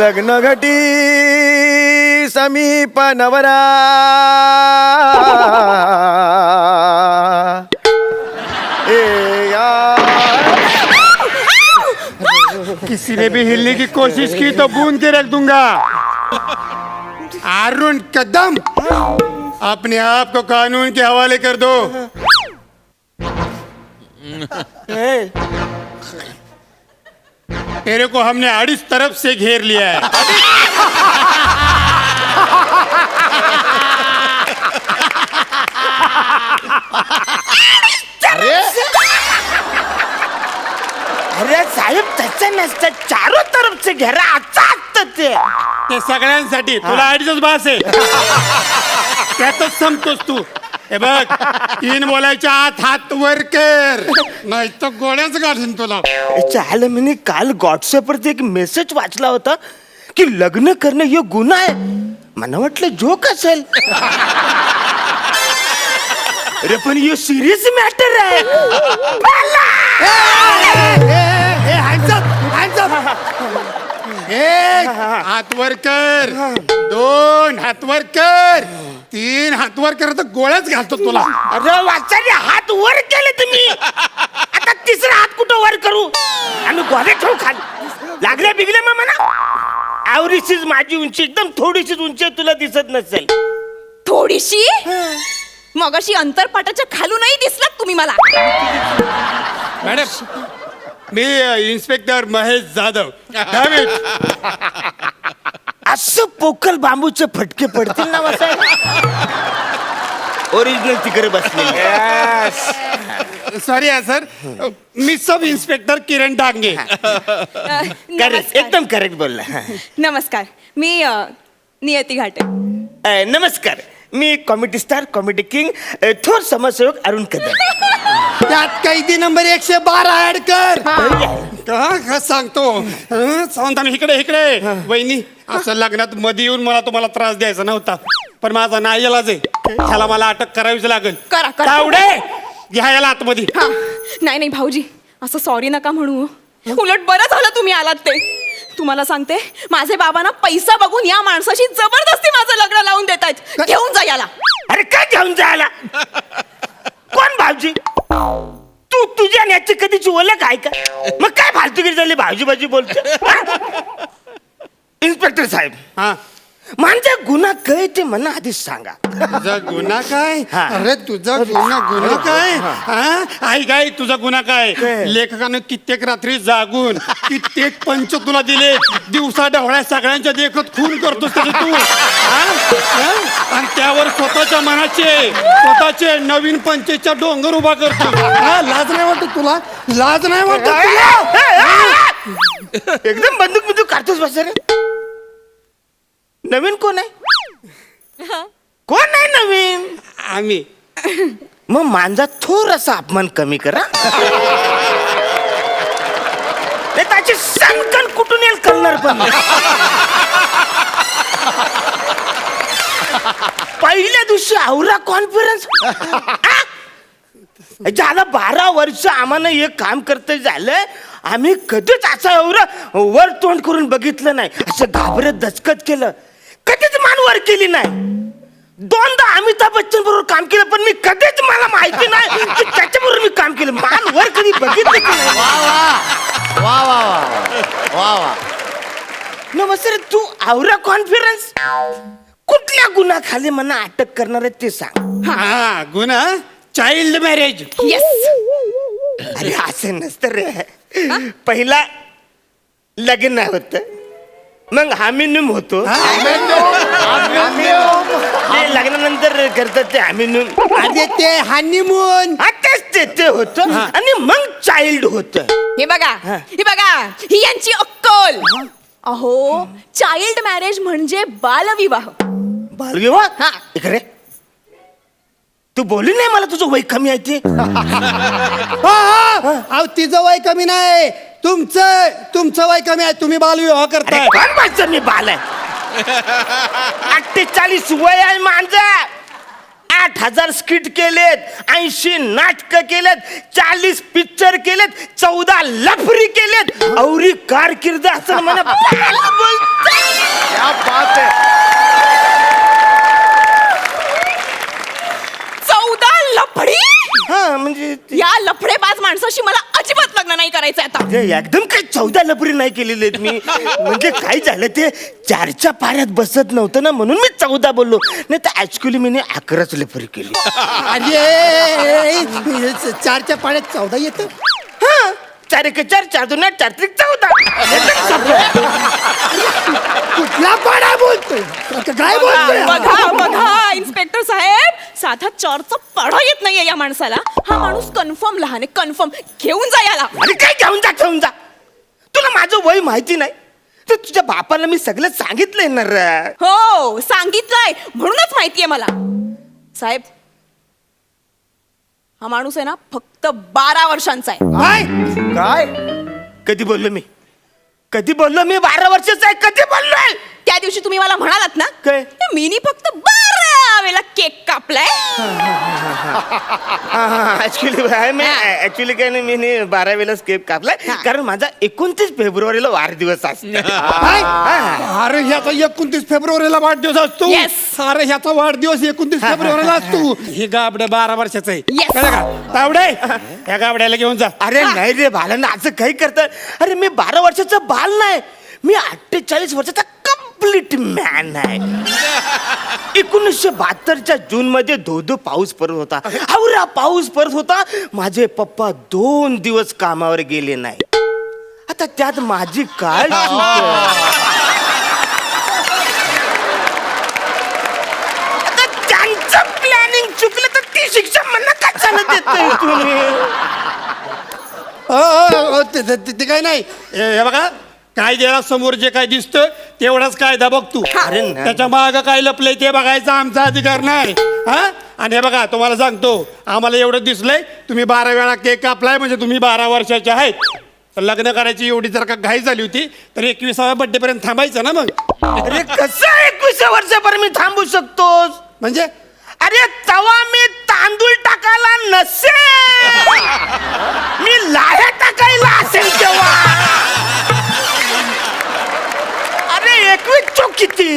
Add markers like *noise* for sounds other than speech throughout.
लग्न घटी समीप नवरा ए यार। किसी ने भी हिलने की कोशिश की तो बूंद के रख दूँगा। अरुण कदम। अपने आप को कानून के हवाले कर दो। तेरे को हमने अड़िस तरफ से घेर लिया है। अरे। साहेब तसं नसतं चारो तरफ से घेरा आजचा असतं ते. ते सगळ्यांसाठी तुला अडीचच बास आहे. *laughs* त्यातच संपतोस तू. हे बघ तीन बोलायच्या आत हात वर कर. नाही तर गोळ्याच गाठीन तुला. चाल मी काल व्हॉट्सअपवरती एक मेसेज वाचला होता की लग्न करणं हे गुन्हा आहे. मला वाटलं जोक असेल. अरे पण हे सिरियस मॅटर आहे. एक हात वर कर. दोन हात वर कर. तीन हात वर कर तर गोळ्याच घालतो तुला. अरे वाचाने हात वर केले तुम्ही. आता तिसरा हात कुठं वर करू? आम्ही गोरे ठेवू खाली. लागले बिगले मग म्हणा आवरीशीच माझी उंची एकदम थोडीशीच उंची आहे, तुला दिसत नसेल. थोडीशी? मगाशी अंतरपाटाच्या खालूनही दिसलात तुम्ही मला. Madam me inspector Mahesh Jadhav. Damn it. असं पोकल बांबूचे फटके पडतील ना वसाय ओरिजिनल तिकडे बसले सॉरी आहे सर मी sub inspector Kiran Dange. Correct नमस्कार. एकदम करेक्ट बोलला. नमस्कार. मी अ, नियती घाटे. अ, नमस्कार. मी कॉमेडी स्टार कॉमेडी किंग अ, थोर समाजसेवक अरुण कदम. त्यात कैदी नंबर एकशे बारा ऍड कर. का का सांगतो. हं, सांगता ना इकडे इकडे. वहिनी असं लग्नात मध्ये येऊन मला तुम्हाला त्रास द्यायचा नव्हता. पण माझा नाही इलाज आहे ह्याला मला अटक करावीच लागेल. करा, करा. तावडे घ्या याला आतमध्ये. हा. नाही नाही भाऊजी. असं सॉरी नका म्हणू. उलट बरं झालं तुम्ही आलात ते. तुम्हाला सांगते माझे बाबा ना पैसा बघून या माणसाशी जबरदस्ती माझं लग्न लावून देत आहेत घेऊन जा याला. अरे काय घेऊन जायला *laughs* कोण भाऊजी? तू तुझ्या आणि याची कधीची ओळख आहे का? मग काय फालतूगिरी झाली भाऊजी भाजी बोलतो? इन्स्पेक्टर साहेब. हा. माझा गुन्हा काय ते मला आधीच सांगा. तुझा गुन्हा काय? हा. अरे तुझा गुन्हा गुन्हा काय? हा? आई काय तुझा गुन्हा काय? काय? लेखकानं कित्येक रात्री जागून कित्येक पंच तुला दिले. दिवसा ढवळ्या सगळ्यांच्या देखत खून करतोस त्याचे तू? हा? त्यावर स्वतःच्या मनाचे स्वतःचे नवीन पंचेचा डोंगर उभा करतो. हा, लाज नाही वाटत तुला? लाज नाही वाटत तुला? एकदम बंदूक बिंदूक काढतोस बस रे. नवीन कोण आहे? कोण आहे नवीन? आम्ही. मग माझा थोडासा अपमान कमी करा नाही त्याची सणकण कुठून येईल कळणार पण नाही. पहिल्या दिवशी आवरा कॉन्फरन्स झालं बारा वर्ष आम्हाला हे काम करत झालंय आम्ही कधीच असं एवढं वर तोंड करून बघितलं नाही. असं घाबरत दचकत केलं. कधीच मान वर केली नाही. दोनदा अमिताभ बच्चन बरोबर काम केलं पण मी कधीच मला माहिती नाही की त्याच्याबरोबर मी काम केलं. मान वर कधी बघितलं की नाही? वा वा. वा वा वा नमस्ते तू आवरा कॉन्फरन्स कुठल्या गुन्हाखाली मला अटक करणार आहे ते सांग. हा गुन्हा? चाइल्ड मॅरेज येस अरे असं नसतं रे. पहिला लग्न होत. मग हामिनुम होतो. ते लग्नानंतर करतात ते हामिनुम. अरे ते हनीमून हा तेच ते ते होतं. आणि मग चाइल्ड होत. हे बघा हे. बघा ही यांची अक्कल. अहो चाइल्ड मॅरेज म्हणजे बालविवाह. बालविवाह? हा इकडे. तू बोलली नाही मला तुझं वय कमी आहे ते? अहो तिचं वय कमी नाही. तुमचं तुमचं वय कमी आहे. तुम्ही बालविवाह अरे करताय. कोण मी बाल आहे? अठ्ठेचाळीस वय आहे माझं. आठ हजार स्किट केलेत ऐंशी नाटक केलेत चाळीस पिक्चर केलेत चौदा लफरी केलेत. औरी कारकिर्द असं. *laughs* क्या बात है. चौदा लफडी? हा म्हणजे ते- या लफडेबाज माणसाशी मला लग्न नाही करायचं आता. एकदम काही चौदा लफरी नाही केलेले आहेत मी. म्हणजे काय झालं ते? चारच्या पाऱ्यात बसत नव्हतं ना म्हणून मी चौदा बोललो. नाही तर ऍक्च्युली मी अकराच लफरी केली. अरे चारच्या पाण्यात चौदा येतं? हा चार एक चार चार दोन आठ, चार त्रिक चौदा. कुठला पाडा बोलतोय? काय बोलतोय बघा बघा इन्स्पेक्टर साहेब साधा चॉरचा पाढा येत नाहीये या माणसाला. हा माणूस कन्फर्म लहान आहे कन्फर्म. घेऊन जा याला. अरे काय घेऊन जा घेऊन जा. तुला माझं वय माहिती नाही? तर तुझ्या बापाला मी सगळं सांगितलंय ना रे. हो सांगितलंय. म्हणूनच माहितीये मला. साहेब हा माणूस आहे ना फक्त बारा वर्षांचा आहे. काय? काय? कधी बोललो मी? कधी बोललो मी वर्षाचा आहे कधी बोललोय त्या दिवशी तुम्ही मला म्हणालात ना काय? मीनी फक्त बारा वेळेला केक कापलाय. ऍक्च्युली काय नाही मी बारा वेळेला स्केप कापलाय. कारण माझा एकोणतीस फेब्रुवारीला वाढदिवस असतो. काय? अरे ह्याचा एकोणतीस फेब्रुवारीला वाढदिवस असतो. Yes. अरे ह्याचा वाढदिवस एकोणतीस फेब्रुवारीला असतो. हे. गाबड बारा वर्षाचं आहे. Yes. कळलं का? तावडे ह्या गाबड्याला घेऊन जा. अरे नाही रे बालांना असं काही करतात अरे मी बारा वर्षाचा बाल नाही. मी अठ्ठेचाळीस वर्षाचा कंप्लीट मॅन आहे. एकोणीसशे बहात्तरच्या जून मध्ये धोधो पाऊस पडत होता. आवरा पाऊस पडत होता. माझे पप्पा दोन दिवस कामावर गेले नाही. आता त्यात माझी काय चूक आहे? आता त्यांचं प्लॅनिंग चुकलं तर ती शिक्षा मला कशाला देतोय तुम्ही? अ, अ, अ, ते- ते ते काय नाही. हे बघा. कायद्याला समोर जे काय दिसतं तेवढाच कायदा बघ तू अरे नाही. त्याच्या माग काय लपलंय ते बघायचा आमचा अधिकार नाही. हा? आणि हे बघा तुम्हाला सांगतो आम्हाला एवढं दिसलंय तुम्ही बारा वेळा केक कापलाय म्हणजे तुम्ही बारा वर्षाचे आहेत. तर लग्न करायची एवढी जर का घाई झाली होती तर एकविसाव्या बड्डे पर्यंत थांबायचं ना मग? अरे कसं एकवीस वर्षापर्यंत मी थांबू शकतोस? म्हणजे? अरे तवा मी तांदूळ टाकायला नसे मी लाह्या किती?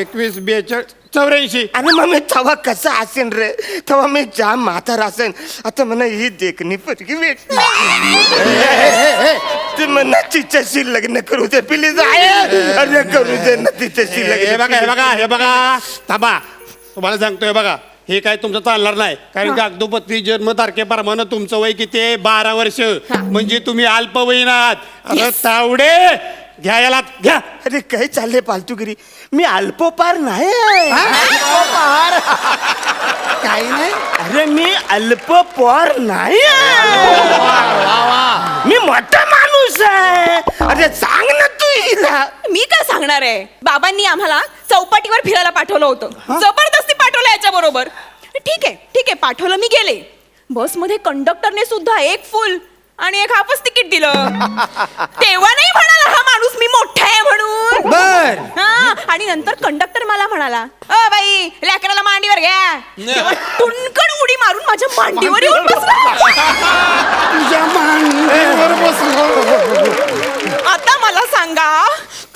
एकवीस बेचाळीस चौऱ्याऐंशी. आणि मग मी तवा कसा असेन रे? तेव्हा मी जाम म्हातारा असेन. आता म्हणा ही देखणी पटकी भेटली. ते म्हणा तिच्याशी लग्न करू दे प्लीज आहे अरे करू दे ना तिच्याशी हे बघा हे लग्न बघा हे बघा. थांबा. तुम्हाला सांगतो हे बघा. हे काय तुमचं चालणार नाही. कारण कागदोपत्री जन्म तारखेप्रमाणे तुमचं वय किती आहे? बारा वर्ष. म्हणजे तुम्ही अल्पवयीन आहात. अरे तावडे घ्या याला घ्या. अरे काय चाललंय पालतूगिरी मी अल्पोपार नाही. काही नाही. अरे मी अल्पपोर नाही. मी मोठा माणूस आहे. अरे सांग ना तू हिला. मी काय सांगणार आहे? बाबांनी आम्हाला चौपाटीवर फिरायला पाठवलं होतं. जबरदस्ती पाठवलं याच्या बरोबर. ठीक आहे ठीक आहे पाठवलं मी गेले. बसमध्ये कंडक्टरने सुद्धा एक फुल आणि एक हाफच तिकीट दिलं. तेव्हा नाही म्हणाला हा माणूस मी मोठा आहे म्हणून. बर. हा आणि नंतर कंडक्टर मला म्हणाला अ बाई लेकराला मांडीवर घ्या. तेव्हा टुनकन उडी मारून माझ्या मांडीवर येऊन बसला. तुझ्या मांडीवर बसलो. आता मला सांगा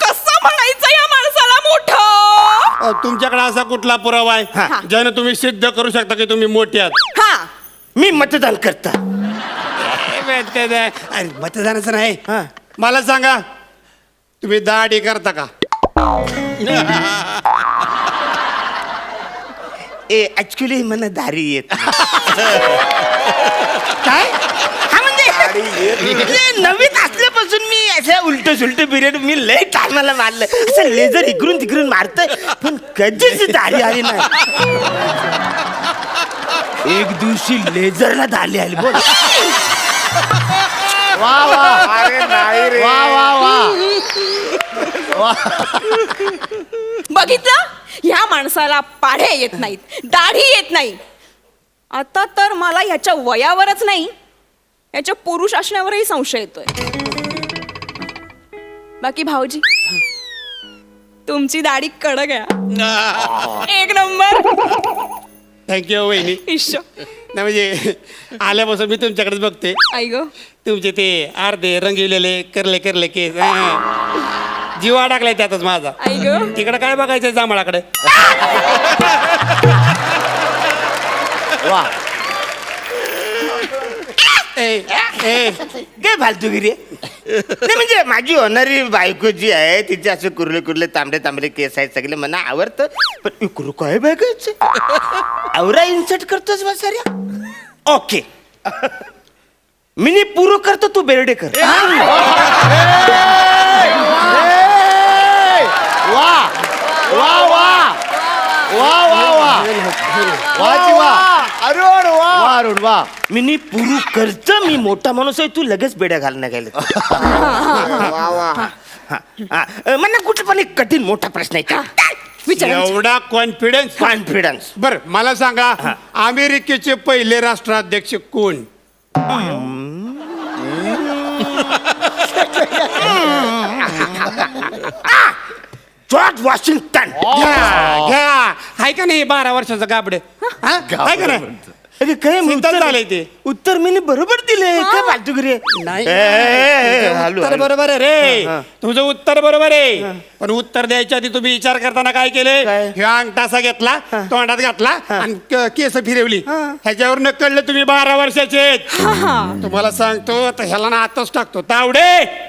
कसं म्हणायचं या माणसाला मोठं? अ, तुमच्याकडे असा कुठला पुरावा आहे? ज्याने तुम्ही सिद्ध करू शकता की तुम्ही मोठे आहात? हा. मी मतदान करता. अरे मतदानाचं नाही. हा. मला सांगा तुम्ही दाढी करता का? ए ऍक्च्युली मला दारी येत काय? हा म्हणजे म्हणजे नवीन असल्यापासून मी असं उलट सुलट पिरियड मी लय टायमाला मारलं. असं लेझर इकडून तिकडून मारतय पण कधीच दारी आली नाही. एक दिवशी लेझरला दाली आली बोल. वा वा. *laughs* अरे नाही रे. वा वा वा. बघितलं? ह्या माणसाला पाढे येत नाहीत दाढी येत नाही. आता तर मला ह्याच्या वयावरच नाही याच्या पुरुष असण्यावरही संशय येतोय. बाकी भाऊजी तुमची दाढी कडक आहे. *laughs* एक नंबर. थँक्यू वहिनी. इश्श नाही म्हणजे आल्यापासून मी तुमच्याकडेच बघते. आई ग. तुमचे ते अर्धे रंगविलेले करले करले केस. हा. जीव अडकलाय त्यातच माझा. आई ग. तिकडे काय बघायचं जांभळाकडे? *laughs* वा. ए ए काय फालतूगिरी आहे? नाही म्हणजे माझी होणारी बायको जी आहे तिचे असे कुर्ले कुर्ले तांबडे तांबडे केस आहेत सगळे मला आवडतं. पण इकडं काय बघायचं? आवरा इन्सर्ट करतोस बा ओके. मी नी पुरं करतो तू बेर्डे कर. वा वा वा. वा वा वा. वाची वा वा. वा. अरुण वा. मी पुरू करत मी मोठा माणूस आहे तू लगेच बेड्या घालण्या गेले. वा वा. मला कुठं पण एक कठीण मोठा प्रश्न आहे. विचार. एवढा कॉन्फिडन्स कॉन्फिडन्स बर मला सांगा अमेरिकेचे पहिले राष्ट्राध्यक्ष कोण? जॉर्ज वॉशिंग्टन घ्या घ्या. हाय का नाही बारा वर्षाचं गाबड? हाय का नाही? अरे काय मी सिद्धांत उत्तर झालंय ते. उत्तर मी नी बरोबर दिले. काय फालतूगिरी आहे? नाही. ए, ए, ए, तुझं हलू, उत्तर हलू. बरोबर आहे रे. हा. तुझं उत्तर बरोबर आहे. पण उत्तर द्यायच्या आधी तुम्ही विचार करताना काय केले? काय? ह्या अंगठासा घेतला तोंडात घातला आणि क- केस फिरवली. ह्याच्यावर न कळलं तुम्ही बारा वर्षाचे आहेत. तुम्हाला सांगतो तर ह्याला ना आताच टाकतो. तावडे!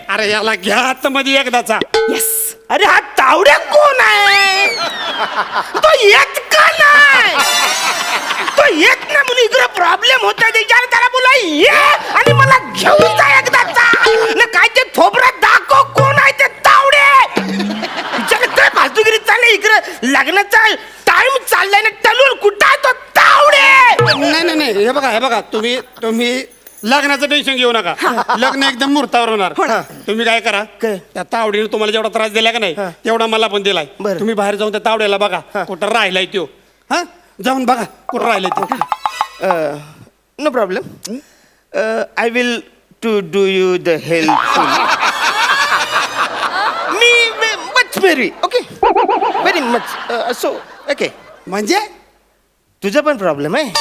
अरे ह्याला घ्या आतमध्ये एकदाचा. येस अरे हा तावड्या कोण आहे? तो येत का नाही? येत ना म्हणून इकडे प्रॉब्लेम होता त्याच्यावर त्याला बोला ये आणि मला घेऊन जा एकदाचा न काय ते थोबडं दाखव कोण आहे ते तावडे. विचार काय फालतूगिरी चालले इकडे लग्नाचा टाइम चाललाय ना टलून कुठं आहे तो तावडे? नाही नाही नाही. हे बघा हे बघा. तुम्ही तुम्ही लग्नाचं टेन्शन घेऊ नका. लग्न एकदम मुहूर्तावर होणार. तुम्ही काय करा? त्या तावडीने तुम्हाला जेवढा त्रास दिला का नाही तेवढा मला पण दिलाय. तुम्ही बाहेर जाऊन त्या तावड्याला बघा कुठं राहिलाय तो हा? जाऊन बघा कुठं राहिलाय तो? No problem I will to do you the help me much very okay very much so okay म्हणजे? तुझा पण प्रॉब्लेम आहे.